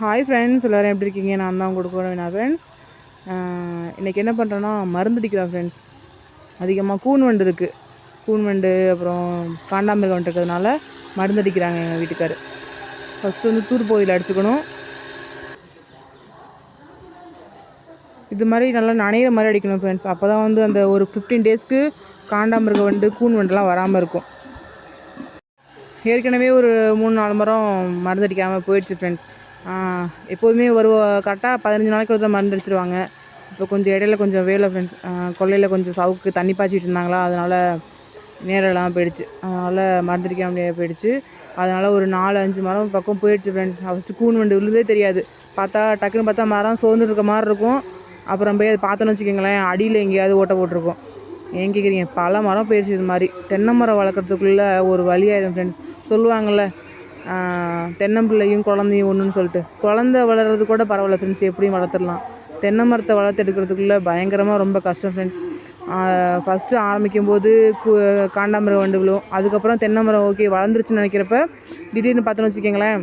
Hi friends எல்லோரும் எப்படி இருக்கீங்க? நான் தான் கொடுக்க நான் ஃப்ரெண்ட்ஸ் இன்றைக்கி என்ன பண்ணுறேன்னா மருந்துடிக்கிறேன் ஃப்ரெண்ட்ஸ் அதிகமாக கூன் வண்டு இருக்குது கூன் வண்டு அப்புறம் காண்டாமிருகம் வண்டு இருக்கிறதுனால மருந்து அடிக்கிறாங்க எங்கள் வீட்டுக்கார். ஃபஸ்ட்டு வந்து தூர் பகுதியில் அடிச்சுக்கணும். இது மாதிரி நல்லா நனையிற மாதிரி அடிக்கணும் ஃப்ரெண்ட்ஸ் அப்போ தான் வந்து அந்த ஒரு ஃபிஃப்டீன் டேஸ்க்கு காண்டாமிருக வண்டு கூன் வண்டுலாம் வராமல் இருக்கும். ஏற்கனவே ஒரு மூணு நாலு மரம் மருந்து அடிக்காமல் போயிடுச்சு ஃப்ரெண்ட்ஸ் எப்போதுமே ஒரு கரெக்டாக பதினஞ்சு நாளைக்கு ஒரு மருந்து அடிச்சிருவாங்க. இப்போ கொஞ்சம் இடையில கொஞ்சம் வேலை ஃப்ரெண்ட்ஸ் கொல்லையில் கொஞ்சம் சவுக்கு தண்ணி பாய்ச்சிட்டு இருந்தாங்களா அதனால் நேரம் இல்லாமல் போயிடுச்சு. அதனால் மருந்து முடியாது போயிடுச்சு. அதனால் ஒரு நாலு அஞ்சு மரம் பக்கம் போயிடுச்சு ஃப்ரெண்ட்ஸ் ஃபஸ்ட்டு கூன் வண்டு விழுதே தெரியாது. பார்த்தா டக்குன்னு பார்த்தா மரம் சோர்ந்து இருக்க மாதிரி இருக்கும். அப்புறம் போய் அதை பார்த்தோன்னு வச்சுக்கோங்களேன் அடியில் எங்கேயாவது ஓட்ட போட்டிருக்கோம். ஏன் கேட்குறீங்க பல மரம் போயிடுச்சு இது மாதிரி. தென்னை மரம் வளர்க்குறதுக்குள்ளே ஒரு வழியாயிடும் ஃப்ரெண்ட்ஸ் சொல்லுவாங்கள்ல தென்னம்பிள்ளையும் குழந்தையும் ஒன்றுன்னு சொல்லிட்டு. குழந்த வளர்கிறது கூட பரவாயில்ல ஃப்ரெண்ட்ஸ் எப்படியும் வளர்த்துடலாம். தென்னை மரத்தை வளர்த்து எடுக்கிறதுக்குள்ளே பயங்கரமாக ரொம்ப கஷ்டம் ஃப்ரெண்ட்ஸ் ஃபஸ்ட்டு ஆரம்பிக்கும் போது கு காண்டாமரம் வண்டு விழும் அதுக்கப்புறம் தென்னை மரம் ஓகே வளர்ந்துருச்சுன்னு நினைக்கிறப்ப திடீர்னு பார்த்தோன்னு வச்சுக்கோங்களேன்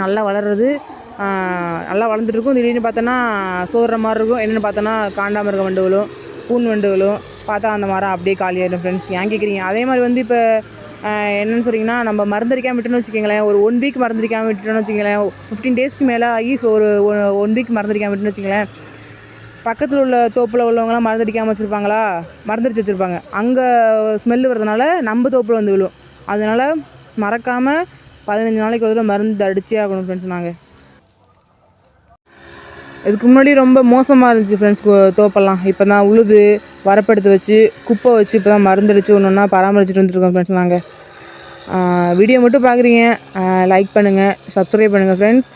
நல்லா வளர்றது நல்லா வளர்ந்துட்டுருக்கும். திடீர்னு பார்த்தோன்னா சோறுற மாதிரி இருக்கும். என்னென்னு பார்த்தோன்னா காண்டாமிருகம் வண்டு விழும் பூன் வண்டு விழும். பார்த்தா அந்த மரம் அப்படியே காலியாயிடும் ஃப்ரெண்ட்ஸ் ஏன் கேட்குறீங்க அதே மாதிரி வந்து இப்போ என்னென்னு சொன்னீங்கன்னா நம்ம மருந்தடிக்காமல் விட்டோன்னு வச்சுக்கோங்களேன். ஒரு ஒன் வீக் மருந்தடிக்காமல் விட்டுட்டோன்னு வச்சுக்கோங்களேன். ஃபிஃப்டீன் டேஸ்க்கு மேலே ஆகி ஒரு ஒன் வீக் மருந்தடிக்காமல் விட்டுன்னு வச்சுக்கோங்களேன். பக்கத்தில் உள்ள தோப்பில் உள்ளவங்களாம் மருந்தடிக்காமல் வச்சுருப்பாங்களா? மருந்தடிச்சு வச்சுருப்பாங்க. அங்கே ஸ்மெல் வரதுனால நம்ம தோப்பில் வந்து விழும் அதனால் மறக்காமல் பதினஞ்சு நாளைக்கு ஒரு தடவை மருந்து அடிச்சே ஆகணும் ஃப்ரெண்ட்ஸ் நாங்கள் இதுக்கு முன்னாடி ரொம்ப மோசமாக இருந்துச்சு ஃப்ரெண்ட்ஸ் தோப்பெல்லாம். இப்போ தான் உழுது வரப்படுத்து வச்சு குப்பை வச்சு இப்போ தான் மருந்தடிச்சு ஒன்று ஒன்றா பராமரிச்சுட்டு வந்துருக்கோம் ஃப்ரெண்ட்ஸ் நாங்கள் வீடியோ மட்டும் பார்க்குறீங்க லைக் பண்ணுங்கள் சப்ஸ்கிரைப் பண்ணுங்கள் ஃப்ரெண்ட்ஸ்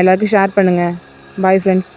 எல்லாருக்கும் ஷேர் பண்ணுங்கள் பாய் ஃப்ரெண்ட்ஸ்